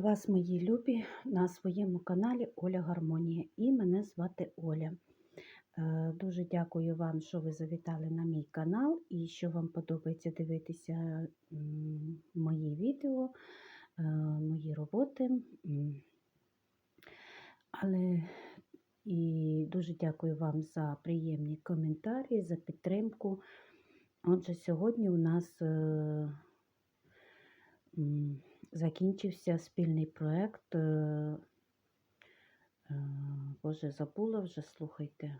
Вас, мої любі, на своєму каналі Оля Гармонія. І мене звати Оля. Е, Дуже дякую вам, що ви завітали на мій канал і що вам подобається дивитися мої відео, е, мої роботи. Але і дуже дякую вам за приємні коментарі, за підтримку. Отже, сьогодні у нас. Закінчився спільний проєкт. е, е, Боже, забула вже, слухайте.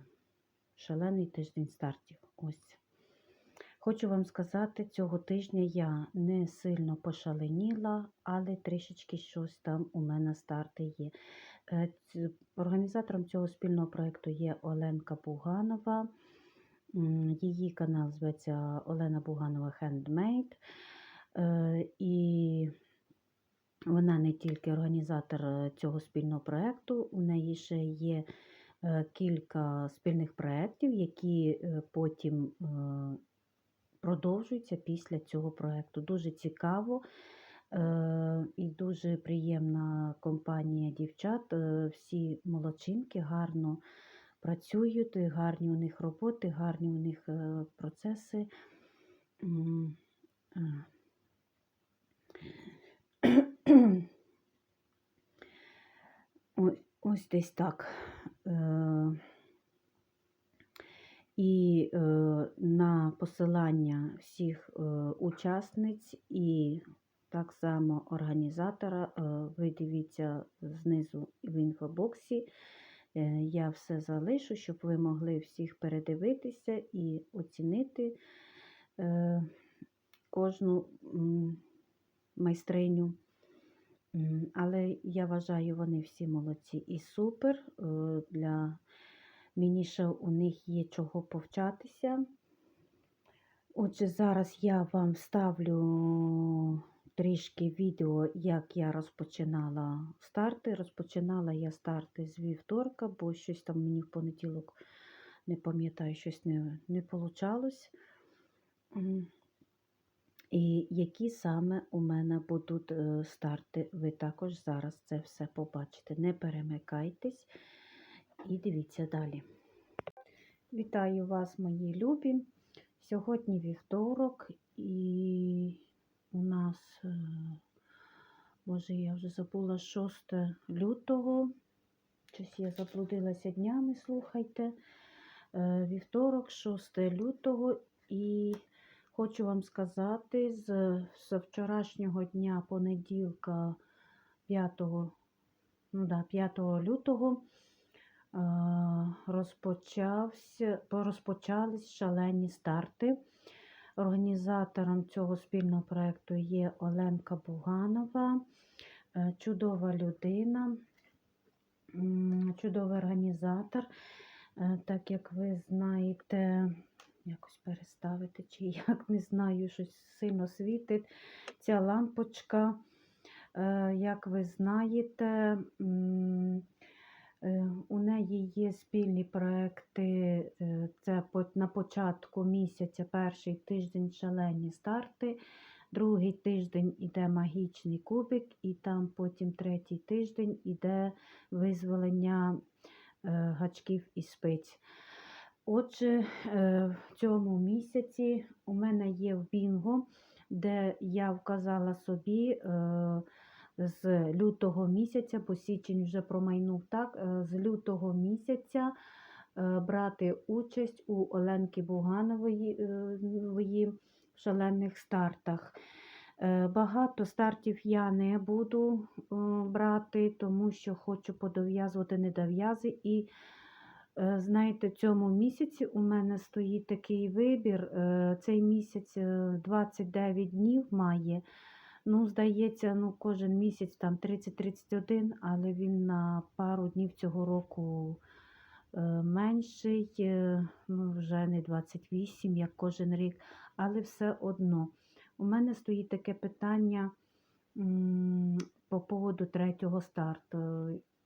Шалений тиждень стартів. Ось. Хочу вам сказати, цього тижня я не сильно пошаленіла, але трішечки щось там у мене старти є. Е, Організатором цього спільного проєкту є Оленка Буганова. Її канал зветься Олена Буганова Handmade. І вона не тільки організатор е, цього спільного проєкту, у неї ще є е, кілька спільних проєктів, які е, потім продовжуються після цього проєкту. Дуже цікаво і дуже приємна компанія дівчат. Всі молодчинки гарно працюють, гарні у них роботи, гарні у них процеси. Ось, десь так. Е, І е, на посилання всіх е, учасниць і так само організатора, ви дивіться знизу в інфобоксі. Я все залишу, щоб ви могли всіх передивитися і оцінити кожну майстриню. Але я вважаю, вони всі молодці і супер. Е, Для мені ще у них є чого повчатися. Отже, зараз я вам вставлю трішки відео, як я розпочинала старти. Розпочинала я старти з вівторка, бо щось там мені в понеділок, не пам'ятаю, щось не, не вийшло. І які саме у мене будуть е, старти, ви також зараз це все побачите. Не перемикайтесь і дивіться далі. Вітаю вас, мої любі. Сьогодні вівторок, і у нас, е, боже, я вже забула 6 лютого. Щось я заблудилася днями, слухайте. Е, Вівторок, 6 лютого, і хочу вам сказати, з, з вчорашнього дня понеділка 5, ну да, 5 лютого е, розпочався, розпочались шалені старти. Організатором цього спільного проєкту є Оленка Буганова, е, чудова людина, чудовий організатор. Е, Так як ви знаєте, якось переставити, чи як не знаю, щось сильно світить. Ця лампочка, е, як ви знаєте, е, у неї є спільні проекти. е, Це на початку місяця, перший тиждень шалені старти. Другий тиждень іде магічний кубик, і там потім третій тиждень іде визволення гачків і спиць. Отже, е, в цьому місяці у мене є в Бінго, де я вказала собі е, з лютого місяця, бо січень вже промайнув так, е, з лютого місяця брати участь у Оленки Буганової в шалених стартах. Багато стартів я не буду брати, тому що хочу подов'язувати недов'язи. І знаєте, в цьому місяці у мене стоїть такий вибір. е, Цей місяць е, 29 днів має. Ну, здається, ну, кожен місяць там 30-31, але він на пару днів цього року е, менший, е, ну, вже не 28, як кожен рік, але все одно. У мене стоїть таке питання по поводу третього старту.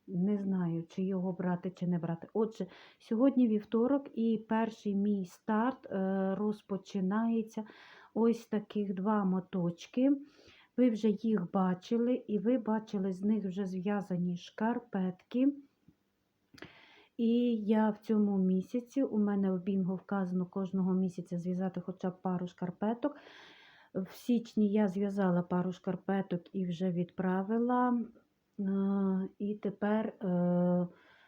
Не знаю, чи його брати, чи не брати. Отже, сьогодні вівторок, і перший мій старт е, розпочинається ось таких два моточки. Ви вже їх бачили, і ви бачили з них вже зв'язані шкарпетки. І я в цьому місяці, у мене в бінго вказано кожного місяця зв'язати хоча б пару шкарпеток. В січні я зв'язала пару шкарпеток і вже відправила. І тепер е,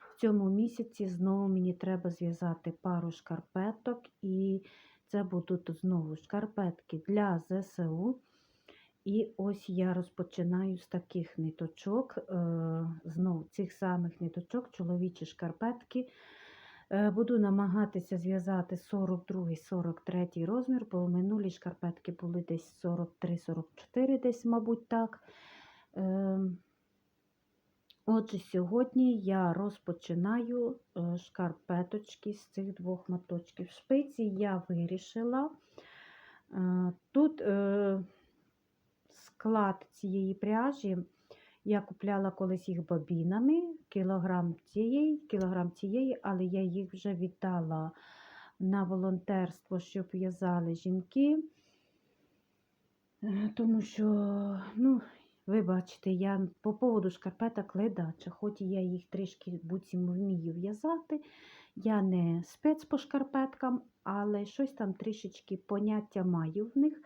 в цьому місяці знову мені треба зв'язати пару шкарпеток, і це будуть знову шкарпетки для ЗСУ. І ось я розпочинаю з таких ниточок, е, знову цих самих ниточок, чоловічі шкарпетки. Е, Буду намагатися зв'язати 42-43 розмір, бо минулі шкарпетки були десь 43-44, десь, мабуть, так. Отже, сьогодні я розпочинаю е, шкарпеточки з цих двох моточків. Шпиці я вирішила. Е, Тут е, склад цієї пряжі. Я купляла колись їх бобінами, кілограм цієї, кілограм цієї, але я їх вже віддала на волонтерство, щоб в'язали жінки. Тому що, ну, ви бачите, я по поводу шкарпеток ледача, хоч я їх трішки буцім вмію в'язати. Я не спец по шкарпеткам, але щось там трішечки поняття маю в них.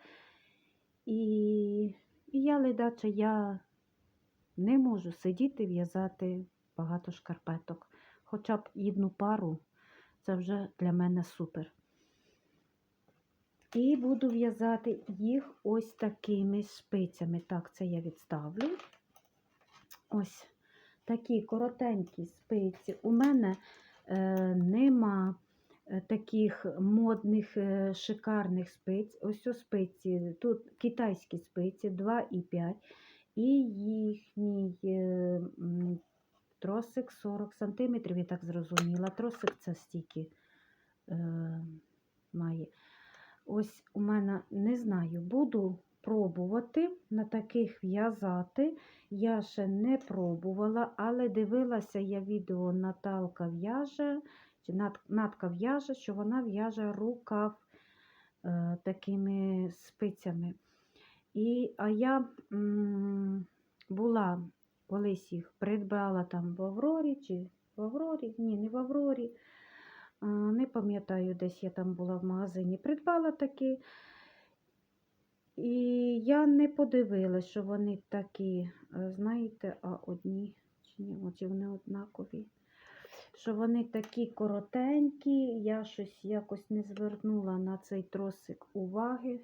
І, і я ледача, я не можу сидіти в'язати багато шкарпеток. Хоча б одну пару, це вже для мене супер. І буду в'язати їх ось такими шпицями. Так, це я відставлю. Ось такі коротенькі спиці. У мене е, нема е, таких модних, е, шикарних спиць. Ось ось спиці, тут китайські спиці 2,5 і їхній е, тросик 40 см, я так зрозуміла. Тросик це стільки е, має. Ось у мене не знаю, буду пробувати на таких в'язати. Я ще не пробувала, але дивилася я відео Наталка в'яже, чи Нат- Натка в'яже, що вона в'яже рукав е, такими спицями. І, а я м, була колись їх придбала там в Аврорі чи в Аврорі, ні, не в Аврорі. Не пам'ятаю, десь я там була в магазині, придбала такі. І я не подивилася, що вони такі, е, знаєте, а одні, чи ні, оці вони однакові. Що вони такі коротенькі, я щось якось не звернула на цей тросик уваги.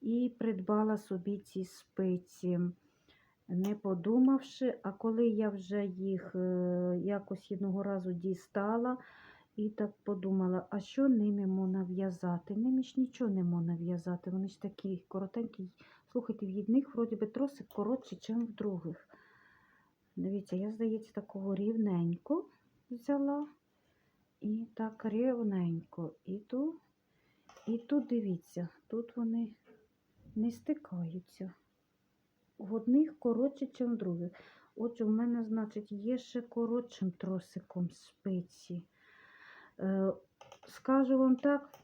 І придбала собі ці спиці не подумавши, а коли я вже їх е, якось одного разу дістала і так подумала, а що ними можна в'язати? Ними ж нічого не можна в'язати, вони ж такі коротенькі. Слухайте, в одних вроді би тросик коротший, ніж в других. Дивіться, я, здається, такого рівненько взяла. І так рівненько. І і тут дивіться, тут вони не стикаються в одних коротше, ніж в других. Отже, в мене, значить, є ще коротшим тросиком спиці. Е, скажу вам так,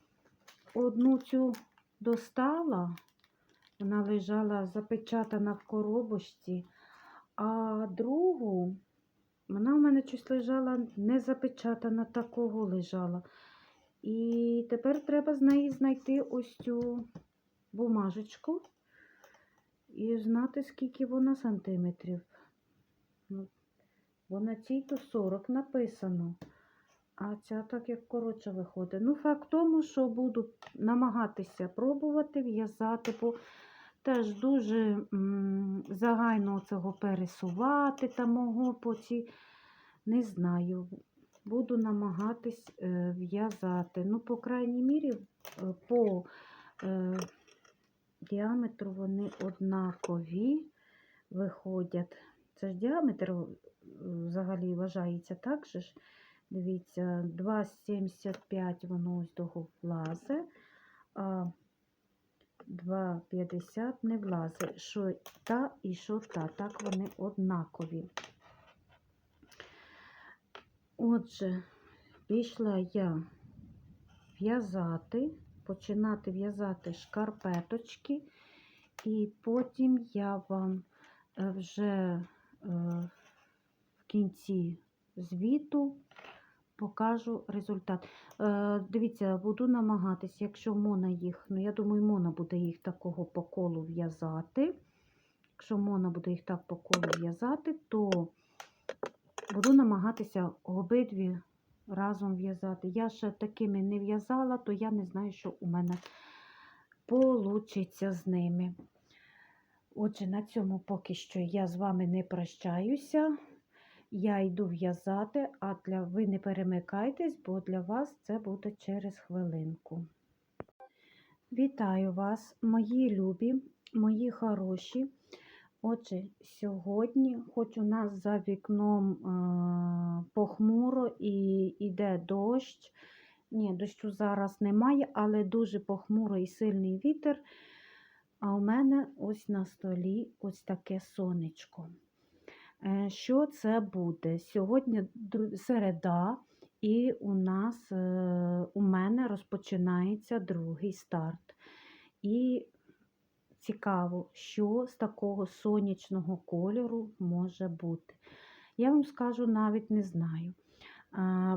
одну цю достала, вона лежала запечатана в коробочці, а другу, вона в мене щось лежала не запечатана, такого лежала. І тепер треба з неї знайти ось цю бумажечку і знати, скільки вона сантиметрів. Ну, Бо на цій то 40 написано, а ця так як коротше виходить. Ну, факт тому, що буду намагатися пробувати в'язати, бо теж дуже м, загайно цього пересувати та мого по ці, не знаю. Буду намагатись е, в'язати. Ну, по крайній мірі, е, по е, діаметру вони однакові виходять. Це ж діаметр е, взагалі вважається так же ж. Дивіться, 2,75 воно ось того влазе, а 2,50 не влазе. Що та і що та, так вони однакові. Отже, пішла я в'язати. Починати в'язати шкарпеточки, і потім я вам е, вже е, в кінці звіту покажу результат. Е, Дивіться, буду намагатись, якщо Мона їх, ну я думаю, Мона буде їх такого по колу в'язати. Якщо Мона буде їх так по колу в'язати, то буду намагатися обидві разом в'язати. Я ще такими не в'язала, то я не знаю, що у мене получиться з ними. Отже, на цьому поки що я з вами не прощаюся. Я йду в'язати, а для ви не перемикайтесь, бо для вас це буде через хвилинку. Вітаю вас, мої любі, мої хороші. Отже, сьогодні, хоч у нас за вікном е, похмуро і йде дощ. Ні, дощу зараз немає, але дуже похмуро і сильний вітер. А у мене ось на столі ось таке сонечко. Е, Що це буде? Сьогодні середа, і у нас е, у мене розпочинається другий старт. І цікаво, що з такого сонячного кольору може бути. Я вам скажу, навіть не знаю.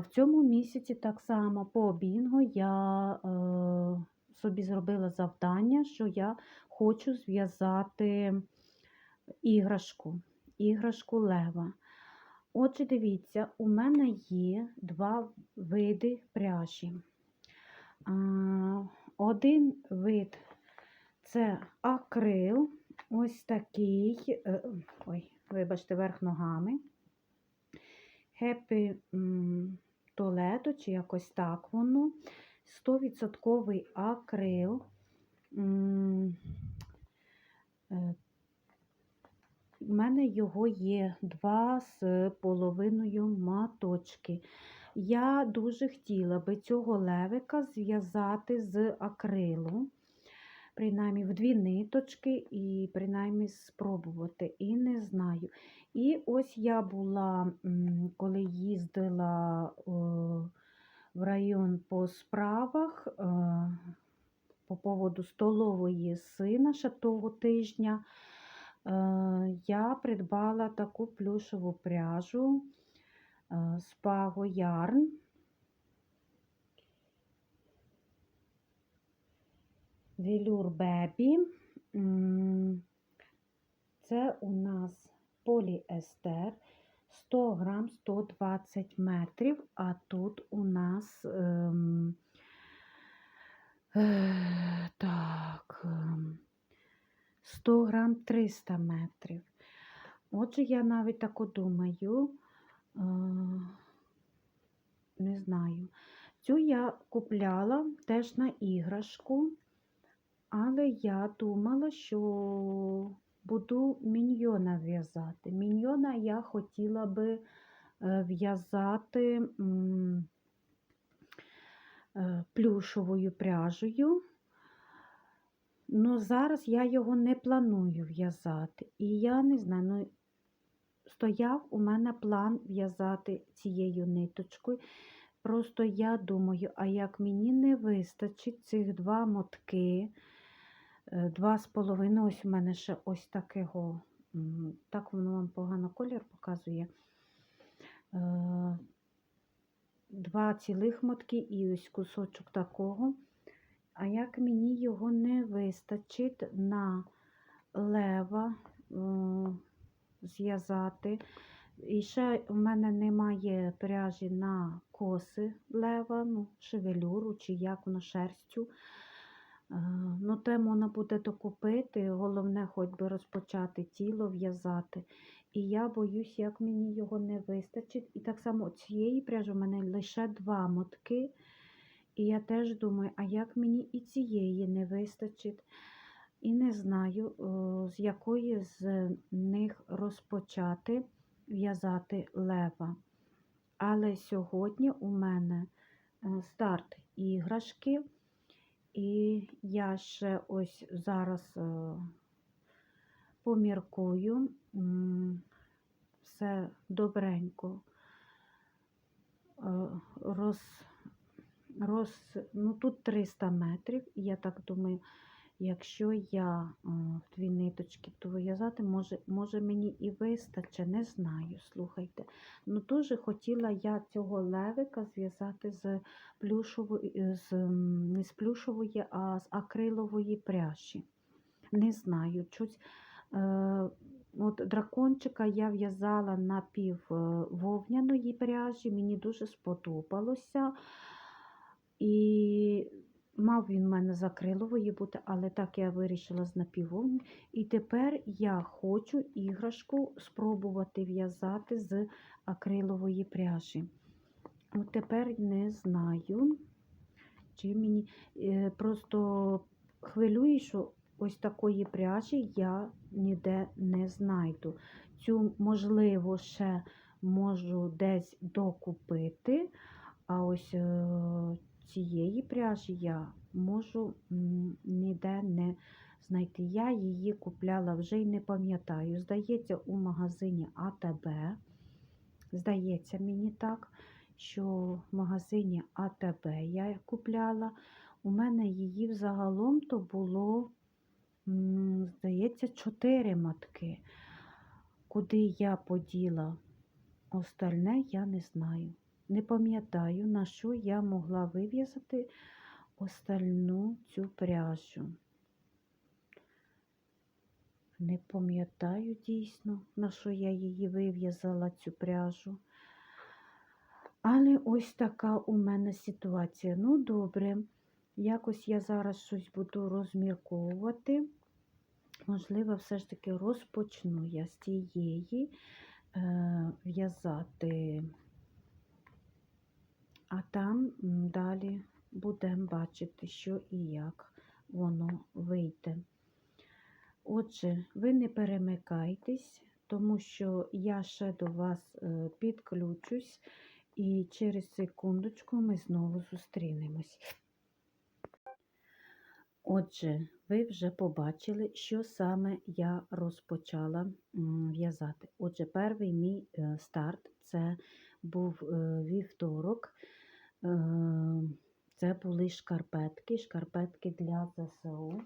В цьому місяці так само по бінго я е, собі зробила завдання, що я хочу зв'язати іграшку, іграшку лева. Отже, дивіться, у мене є два види пряжі. Один вид це акрил, ось такий, е, ой, вибачте, верх ногами. Happy Toledo, чи якось так воно. 100% акрил. М, е, У мене його є два з половиною маточки. Я дуже хотіла би цього левика зв'язати з акрилу, принаймні в дві ниточки, і принаймні спробувати. І не знаю. І ось я була, коли їздила в район по справах е, по поводу столової сина ще того тижня, е, я придбала таку плюшеву пряжу е, Spago Baby. М, Це у нас поліестер 100 грам 120 метрів, а тут у нас ем, е, так, ем, 100 грам 300 метрів. Отже, я навіть так думаю, е, не знаю. Цю я купляла теж на іграшку, але я думала, що буду міньйона в'язати. Міньйона я хотіла би е, в'язати е, плюшовою пряжею. Ну, зараз я його не планую в'язати. І я не знаю, ну, стояв у мене план в'язати цією ниточкою. Просто я думаю, а як мені не вистачить цих два мотки, два з половиною, ось у мене ще ось такого, так воно вам погано колір показує. Е, Два цілих мотки і ось кусочок такого. А як мені його не вистачить на лева е, зв'язати. І ще в мене немає пряжі на коси лева, ну, шевелюру, чи як воно шерстю. Е, Ну, те можна буде докупити, головне, хоч би розпочати тіло в'язати. І я боюсь, як мені його не вистачить. І так само цієї пряжі в мене лише два мотки. І я теж думаю, а як мені і цієї не вистачить. І не знаю, з якої з них розпочати в'язати лева. Але сьогодні у мене е, старт іграшки, і я ще ось зараз е, поміркую, все добренько. Е, роз, роз... ну, тут 300 метрів, я так думаю, якщо я в дві ниточки то в'язати, може, може мені і вистачить, не знаю, слухайте. Ну, дуже хотіла я цього левика зв'язати з плюшової, е, з, не з плюшової, а з акрилової пряжі. Не знаю, чуть. Е, От дракончика я в'язала на пів е, вовняної пряжі, мені дуже сподобалося. І мав він в мене з акрилової бути, але так я вирішила з напіввовни. І тепер я хочу іграшку спробувати в'язати з акрилової пряжі. От тепер не знаю, чи мені е, просто хвилюю, що ось такої пряжі я ніде не знайду. Цю, можливо, ще можу десь докупити, а ось е, цієї пряжі я можу ніде не знайти. Я її купляла вже й не пам'ятаю. Здається, у магазині АТБ. Здається, мені так, що в магазині АТБ я купляла. У мене її взагалом то було, здається, 4 матки. Куди я поділа остальне, я не знаю. Не пам'ятаю, на що я могла вив'язати остальну цю пряжу. Не пам'ятаю дійсно, на що я її вив'язала, цю пряжу. Але ось така у мене ситуація. Ну, добре, якось я зараз щось буду розмірковувати. Можливо, все ж таки розпочну я з тієї е, в'язати, а там далі будемо бачити, що і як воно вийде. Отже, ви не перемикайтесь, тому що я ще до вас е, підключусь, і через секундочку ми знову зустрінемось. Отже, ви вже побачили, що саме я розпочала в'язати. Отже, перший мій е, старт це був е, вівторок. Е, Це були шкарпетки, шкарпетки для ЗСУ.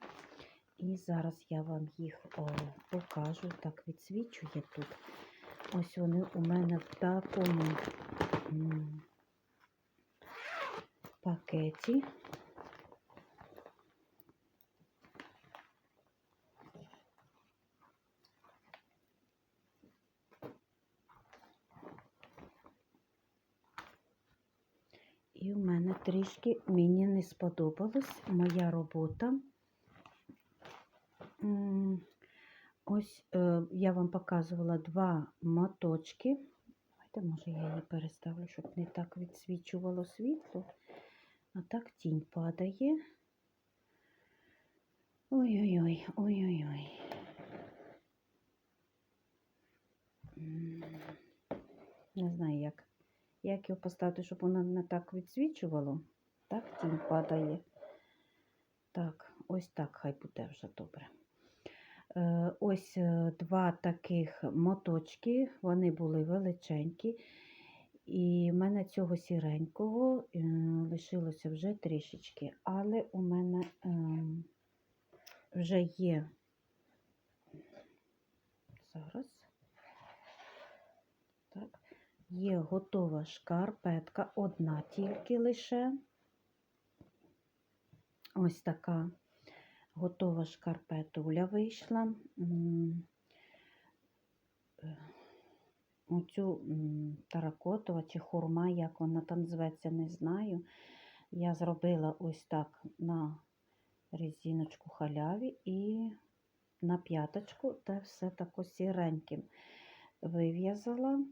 І зараз я вам їх покажу. Так, відсвічує тут. Ось вони у мене в такому пакеті. І в мене трішки мені не сподобалась моя робота. Ось е, я вам показувала два моточки. Давайте, може, я її переставлю, щоб не так відсвічувало світло. А так тінь падає. Ой-ой-ой, ой-ой-ой. Не знаю, як. Як його поставити, щоб воно не так відсвічувало. Так, тінь падає. Так, ось так хай буде вже добре. Е, Ось е, два таких моточки, вони були величенькі. І в мене цього сіренького е, лишилося вже трішечки. Але у мене ем, вже є зараз. Є готова шкарпетка, одна тільки лише. Ось така готова шкарпетуля вийшла. Оцю таракотова чи хурма, як вона там зветься, не знаю. Я зробила ось так на резиночку халяві і на п'яточку, та все тако сіреньким вив'язала.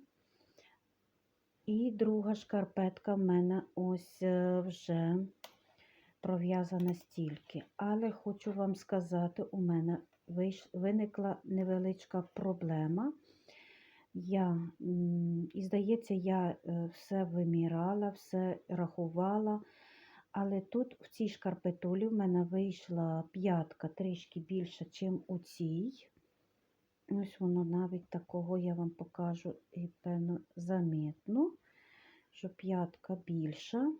І друга шкарпетка в мене ось е, вже пров'язана стільки. Але хочу вам сказати, у мене виникла невеличка проблема. Я, і здається, я е, все вимірала, все рахувала. Але тут в цій шкарпетулі в мене вийшла п'ятка трішки більша, ніж у цій. Ось воно навіть такого я вам покажу і, певно, замітно, що п'ятка більша.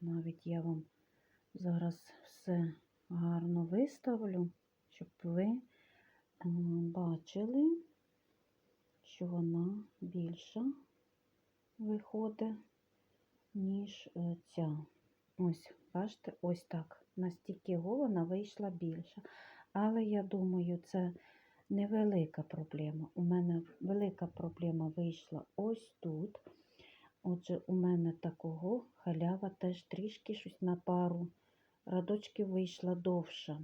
Навіть я вам зараз все гарно виставлю, щоб ви бачили, що вона більша виходить, ніж е, ця. Ось, бачите, ось так. Настільки вона вийшла більша. Але я думаю, це невелика проблема. У мене велика проблема вийшла ось тут. Отже, у мене такого халява теж трішки щось на пару радочків вийшла довша.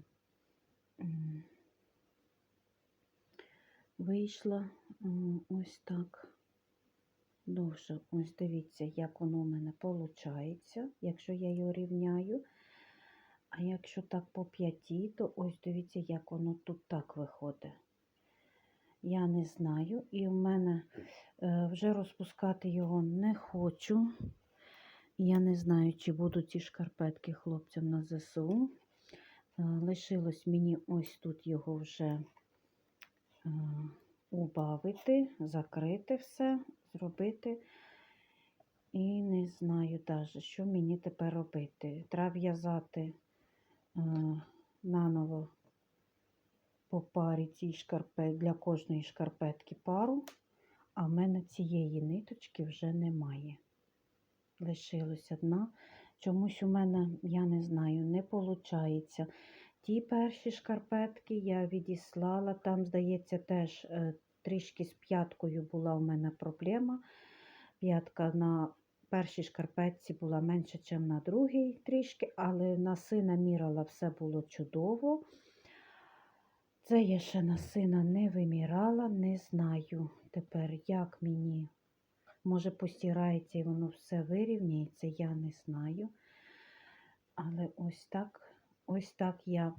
Вийшла ось так довше. Ось дивіться, як воно у мене виходить, якщо я його рівняю. А якщо так по п'яті, то ось дивіться, як воно тут так виходить. Я не знаю, і в мене е, вже розпускати його не хочу. Я не знаю, чи будуть ці шкарпетки хлопцям на ЗСУ. Е, Лишилось мені ось тут його вже е, убавити, закрити все, зробити. І не знаю навіть, що мені тепер робити. Треба в'язати наново по парі цій шкарпет, для кожної шкарпетки пару, а в мене цієї ниточки вже немає. Лишилась одна. Чомусь у мене, я не знаю, не виходить. Ті перші шкарпетки я відіслала, там, здається, теж е, трішки з п'яткою була у мене проблема. П'ятка на першій шкарпетці була менше, ніж на другій трішки, але на сина мірила все було чудово. Це я ще на сина не вимірала, не знаю тепер, як мені. Може, постирається і воно все вирівняється, я не знаю. Але ось так, ось так я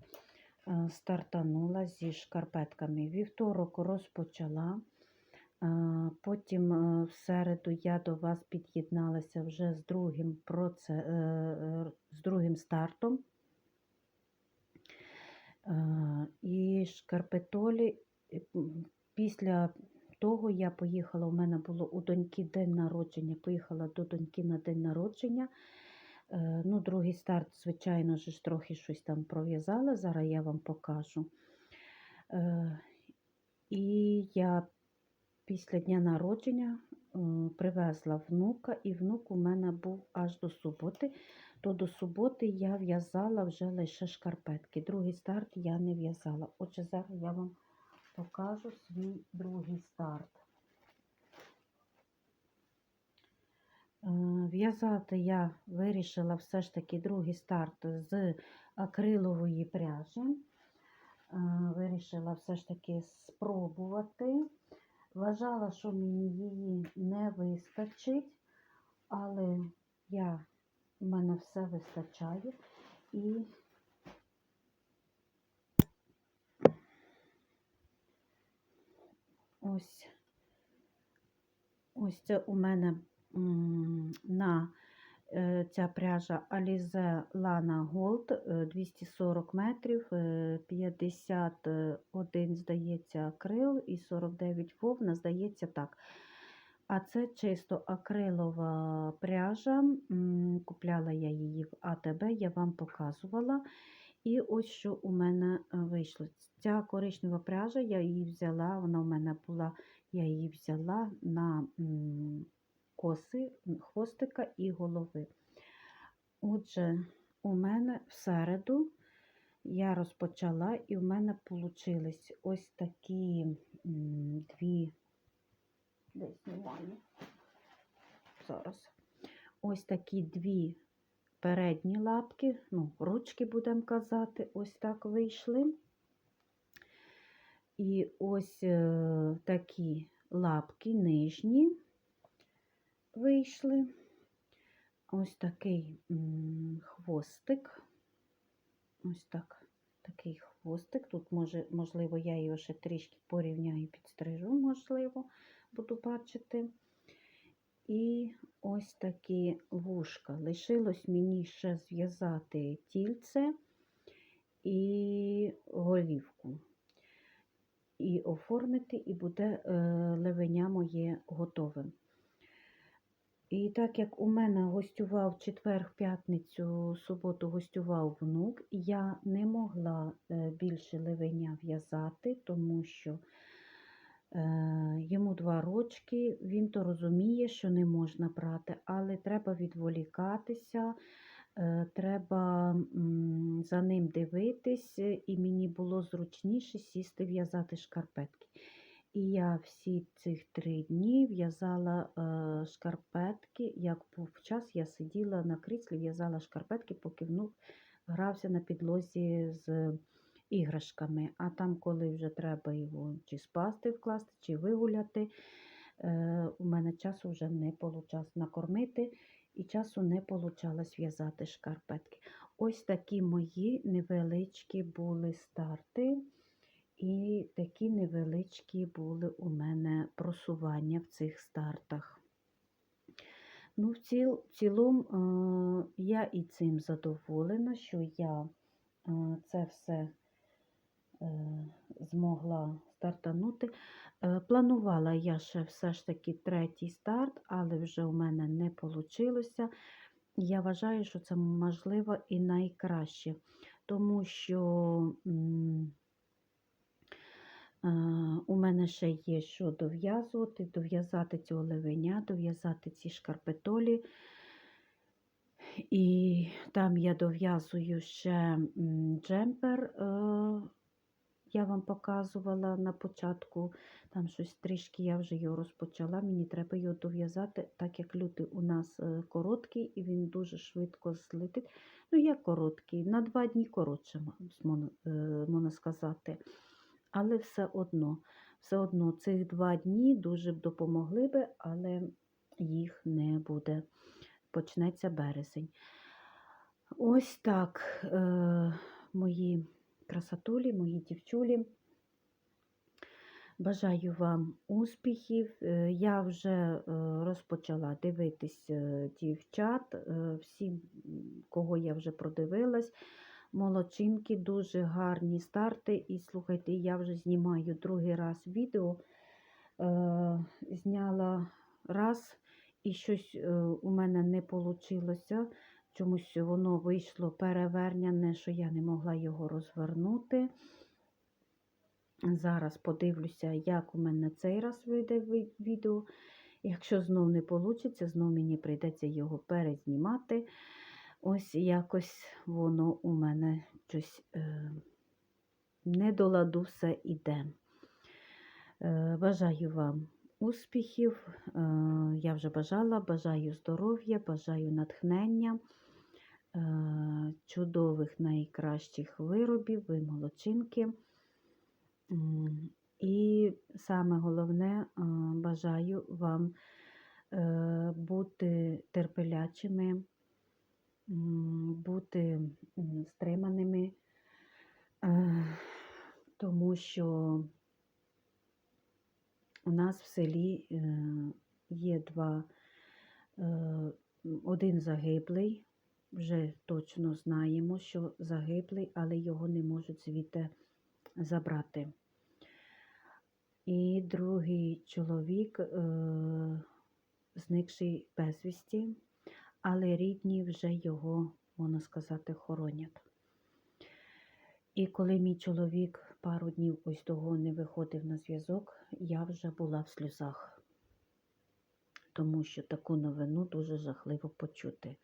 е, стартанула зі шкарпетками. Вівторок розпочала. Е, Потім е, в середу я до вас під'єдналася вже з другим, проце, з другим стартом. І шкарпетолі е, після того я поїхала, у мене було у доньки день народження, поїхала до доньки на день народження. Е, Ну, другий старт, звичайно ж, трохи щось там пров'язала, зараз я вам покажу. Е, І я після дня народження привезла внука, і внук у мене був аж до суботи. То до суботи я в'язала вже лише шкарпетки. Другий старт я не в'язала. Отже, зараз я вам покажу свій другий старт. Е, В'язати я вирішила все ж таки другий старт з акрилової пряжі. Е, Вирішила все ж таки спробувати. Вважала, що мені її не вистачить, але я, в мене все вистачає. І ось, ось це у мене на е, ця пряжа Alize Lana Gold е, 240 метрів, е, 51, здається, акрил і 49 вовна, здається, так. А це чисто акрилова пряжа. Купляла я її в АТБ, я вам показувала. І ось що у мене е, вийшло. Ця коричнева пряжа, я її взяла, вона у мене була, я її взяла на коси, хвостика і голови. Отже, у мене в середу я розпочала, і в мене вийшли ось такі дві, десь немає. Зараз. Ось такі дві передні лапки, ну, ручки, будемо казати, ось так вийшли. І ось е, такі лапки нижні вийшли. Ось такий хвостик. Ось так, такий хвостик. Тут, може, можливо, я його ще трішки порівняю, підстрижу, можливо, буду бачити. І ось такі вушка. Лишилось мені ще зв'язати тільце і голівку. І оформити, і буде е, левеня моє готове. І так як у мене гостював четвер, п'ятницю, суботу гостював внук, я не могла е, більше ливеня в'язати, тому що йому два рочки, він то розуміє, що не можна брати, але треба відволікатися, е, треба за ним дивитись, е, і мені було зручніше сісти в'язати шкарпетки. І я всі цих три дні в'язала е, шкарпетки. Як був час, я сиділа на кріслі, в'язала шкарпетки, поки внук грався на підлозі з іграшками. А там, коли вже треба його чи спасти, вкласти, чи вигуляти, е, у мене часу вже не вийшло накормити, і часу не вийшло в'язати шкарпетки. Ось такі мої невеличкі були старти. І такі невеличкі були у мене просування в цих стартах. Ну, в, ціл, в цілому е, я і цим задоволена, що я е, це все змогла стартанути. Е, планувала я ще все ж таки третій старт, але вже у мене не вийшло. Я вважаю, що це можливо і найкраще, тому що. Е, у мене ще є що дов'язувати, дов'язати цього левеня, дов'язати ці шкарпетолі. І там я дов'язую ще джемпер, е, я вам показувала на початку, там щось трішки я вже його розпочала, мені треба його дов'язати, так як лютий у нас е, короткий і він дуже швидко злетить. Ну, як короткий, на два дні коротше, е, можна сказати. Але все одно, все одно цих два дні дуже б допомогли би, але їх не буде. Почнеться березень. Ось так е, мої красотулі, мої дівчулі. Бажаю вам успіхів. Е, я вже е, розпочала дивитись е, дівчат, всім, кого я вже продивилась молодчинки, дуже гарні старти. І слухайте, я вже знімаю другий раз відео. Зняла раз, і щось у мене не вийшло. Чомусь воно вийшло переверняне, що я не могла його розвернути. Зараз подивлюся, як у мене цей раз вийде відео. Якщо знов не вийде, знов мені прийдеться його перезнімати. Ось якось воно у мене щось е, не до ладу все іде. Е, Бажаю вам успіхів. Е, я вже бажала, бажаю здоров'я, бажаю натхнення, чудових найкращих виробів, ви молодчинки. І саме головне, е, бажаю вам е, бути терпелячими бути стриманими, е, тому що у нас в селі е, є два, е, один загиблий, вже точно знаємо, що загиблий, але його не можуть звідти забрати. І другий чоловік, зникший безвісті, але рідні вже його, можна сказати, хоронять. І коли мій чоловік пару днів ось того не виходив на зв'язок, я вже була в сльозах, тому що таку новину дуже жахливо почути.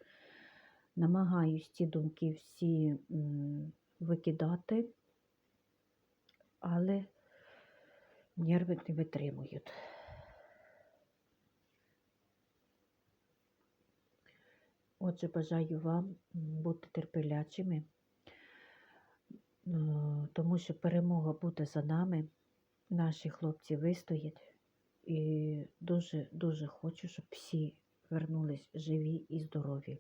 Намагаюсь ці думки всі викидати, але нерви не витримують. Отже, бажаю вам бути терпелячими, е, тому що перемога буде за нами. Наші хлопці вистоять. І дуже-дуже хочу, щоб всі вернулись живі і здорові.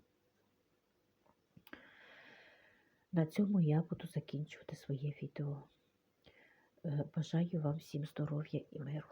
На цьому я буду закінчувати своє відео. Е, бажаю вам всім здоров'я і миру.